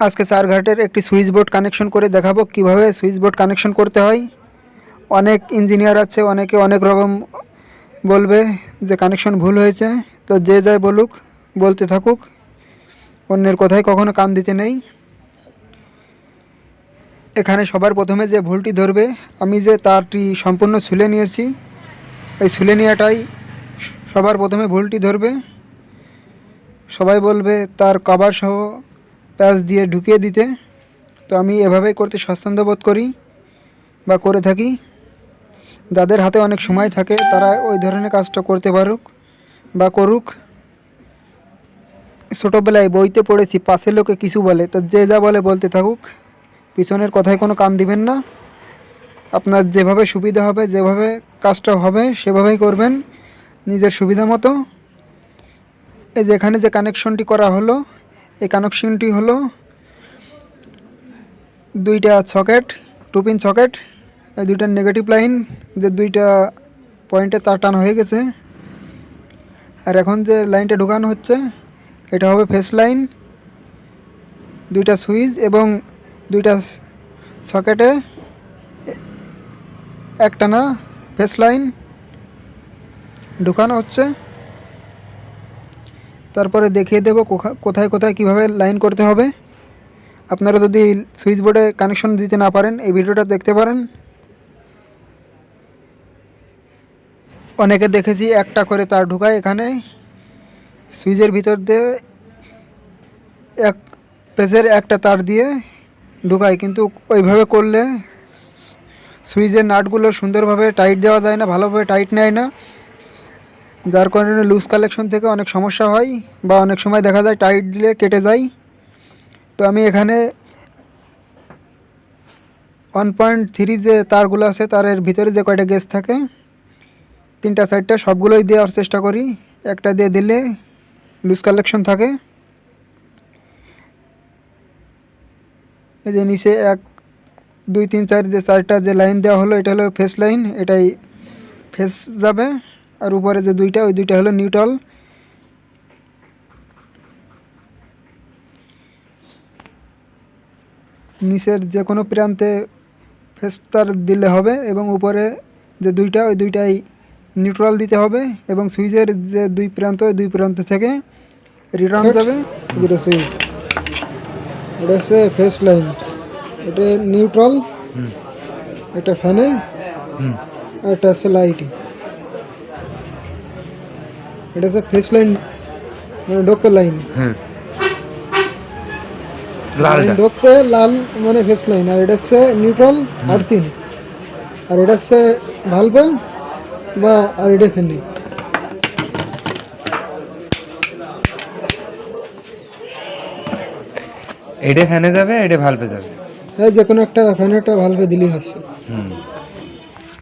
আজকে চারঘাটের একটি switch board connection করে দেখাবো। কীভাবে সুইচ বোর্ড কানেকশন করতে হয়? অনেক ইঞ্জিনিয়ার আছে, অনেকে অনেক রকম বলবে যে কানেকশন ভুল হয়েছে। তো যে যাই বলুক, বলতে থাকুক, অন্যের কথায় কখনো কান দিতে নেই। এখানে সবার প্রথমে যে ভুলটি ধরবে, আমি যে তারটি সম্পূর্ণ ছুলে নিয়েছি। এই ছুলে নেওয়াটাই সবার প্রথমে ভুলটি ধরবে। সবাই বলবে, তার কভার প্যাচ দিয়ে ঢুকিয়ে দিতে। তো আমি এভাবেই করতে স্বাচ্ছন্দ্য বোধ করি বা করে থাকি। যাদের হাতে অনেক সময় থাকে, তারা ওই ধরনের কাজটা করতে পারুক বা করুক। ছোটোবেলায় বইতে পড়েছি, পাশের লোকে কিছু বলে, তো যে যা বলে বলতে থাকুক। পিছনের কথায় কোনো কান দিবেন না। আপনার যেভাবে সুবিধা হবে, যেভাবে কাজটা হবে, সেভাবেই করবেন। নিজের সুবিধা মতো। এই যেখানে যে কানেকশনটি করা হলো এই কানেকশনটি হলো দুইটা সকেট টু পিন সকেট এই দুইটা নেগেটিভ লাইন যে দুইটা পয়েন্টে তার টান হয়ে গেছে। আর এখন যে লাইনটা ঢোকানো হচ্ছে, এটা হবে ফেস লাইন দুইটা সুইচ এবং দুইটা সকেটে একটানা ফেস লাইন ঢুকানো হচ্ছে। তারপরে দেখিয়ে দেবো কোথায় কোথায় কীভাবে লাইন করতে হবে। আপনারা যদি সুইচ বোর্ডে কানেকশন দিতে না পারেন, এই ভিডিওটা দেখতে পারেন। অনেকে দেখেছি একটা করে তার ঢুকায় এখানে। সুইচের ভিতর দিয়ে এক পেজের একটা তার দিয়ে ঢুকায়, কিন্তু ওইভাবে করলে সুইচের নাটগুলো সুন্দরভাবে টাইট দেওয়া যায় না, ভালোভাবে টাইট নেয় না। যার কারণে লুজ কালেকশন থেকে অনেক সমস্যা হয় বা অনেক সময় দেখা যায় টাইট দিলে কেটে যায়। তো আমি এখানে ওয়ান পয়েন্ট থ্রি যে তারগুলো আছে তারের ভিতরে যে কয়টা গেজ থাকে, তিনটা সাইডটা সবগুলোই দেওয়ার চেষ্টা করি। একটা দিয়ে দিলে লুজ কালেকশন থাকে। এই যে নিচে এক, দুই, তিন, চার যে চারটা যে লাইন দেওয়া হলো, এটা হলো ফেস লাইন এটাই ফেস যাবে। আর উপরে যে দুইটা ওই দুইটা হলো নিউট্রাল। নিচের যে কোনো প্রান্তে ফেস তার দিলে হবে এবং উপরে যে দুইটা ওই দুইটাই নিউট্রাল দিতে হবে এবং সুইচের যে দুই প্রান্ত ওই দুই প্রান্ত থেকে রিটার্ন যাবে। দুটো সুইচ। এটা হচ্ছে ফেস লাইন এটা নিউট্রাল এটা ফ্যানে আর এটা হচ্ছে লাইটিং এটা হচ্ছে ফেস লাইন মানে ডোকপে লাইন হ্যাঁ লালটা। ডোকপে লাল মানে ফেস লাইন আর এটা হচ্ছে নিউট্রাল আর্থিন আর এটা হচ্ছে ভালবে বা আর এটা ফেনে এটা ফ্যানে যাবে এটা ভালপে যাবে। এই যে কোনো একটা ফ্যান একটা ভালবে দিলেই হচ্ছে। হুম।